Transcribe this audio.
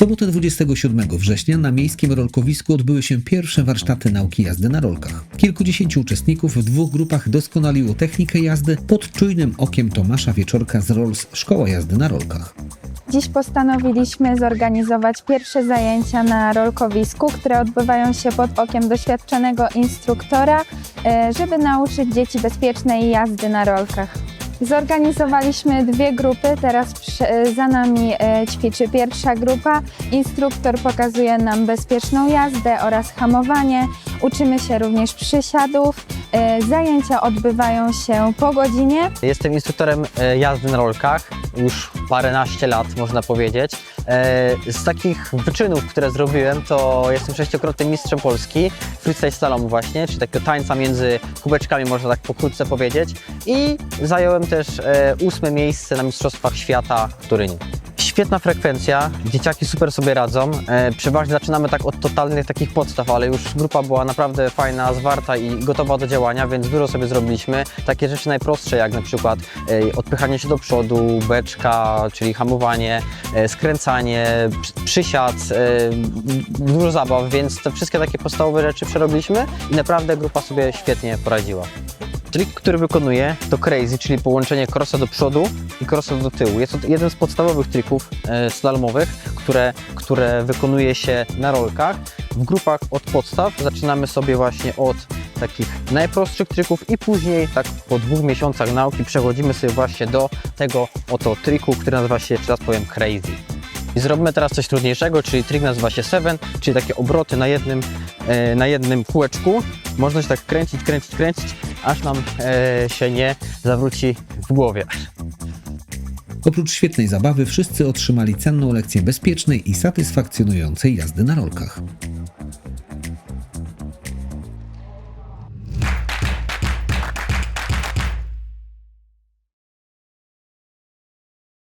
sobotę 27 września na miejskim rolkowisku odbyły się pierwsze warsztaty nauki jazdy na rolkach. Kilkudziesięciu uczestników w dwóch grupach doskonaliło technikę jazdy pod czujnym okiem Tomasza Wieczorka z Rolls Szkoła Jazdy na Rolkach. Dziś postanowiliśmy zorganizować pierwsze zajęcia na rolkowisku, które odbywają się pod okiem doświadczonego instruktora, e, żeby nauczyć dzieci bezpiecznej jazdy na rolkach. Zorganizowaliśmy dwie grupy, teraz za nami e, ćwiczy pierwsza grupa. Instruktor pokazuje nam bezpieczną jazdę oraz hamowanie. Uczymy się również przysiadów. E, Zajęcia odbywają się po godzinie. Jestem instruktorem e, jazdy na rolkach już paręnaście lat, można powiedzieć. E, Z takich wyczynów, które zrobiłem, to jestem sześciokrotnym mistrzem Polski freestyle slalomu właśnie, czyli takiego tańca między kubeczkami, można tak pokrótce powiedzieć. I zająłem też ósme miejsce na Mistrzostwach Świata w Turynie. Świetna frekwencja, dzieciaki super sobie radzą. E, przeważnie zaczynamy tak od totalnych takich podstaw, ale już grupa była naprawdę fajna, zwarta i gotowa do działania, więc dużo sobie zrobiliśmy. Takie rzeczy najprostsze, jak na przykład e, odpychanie się do przodu, beczka, czyli hamowanie, e, skręcanie, przy- przysiad, e, dużo zabaw, więc te wszystkie takie podstawowe rzeczy przerobiliśmy i naprawdę grupa sobie świetnie poradziła. Trik, który wykonuję to crazy, czyli połączenie crossa do przodu i crossa do tyłu. Jest to jeden z podstawowych trików e, slalomowych, które, które wykonuje się na rolkach. W grupach od podstaw zaczynamy sobie właśnie od takich najprostszych trików i później tak po dwóch miesiącach nauki przechodzimy sobie właśnie do tego oto triku, który nazywa się, jeszcze raz powiem, crazy. I zrobimy teraz coś trudniejszego, czyli trik nazywa się Seven, czyli takie obroty na jednym, e, na jednym kółeczku. Można się tak kręcić, kręcić, kręcić, aż nam e, się nie zawróci w głowie. Oprócz świetnej zabawy, wszyscy otrzymali cenną lekcję bezpiecznej i satysfakcjonującej jazdy na rolkach.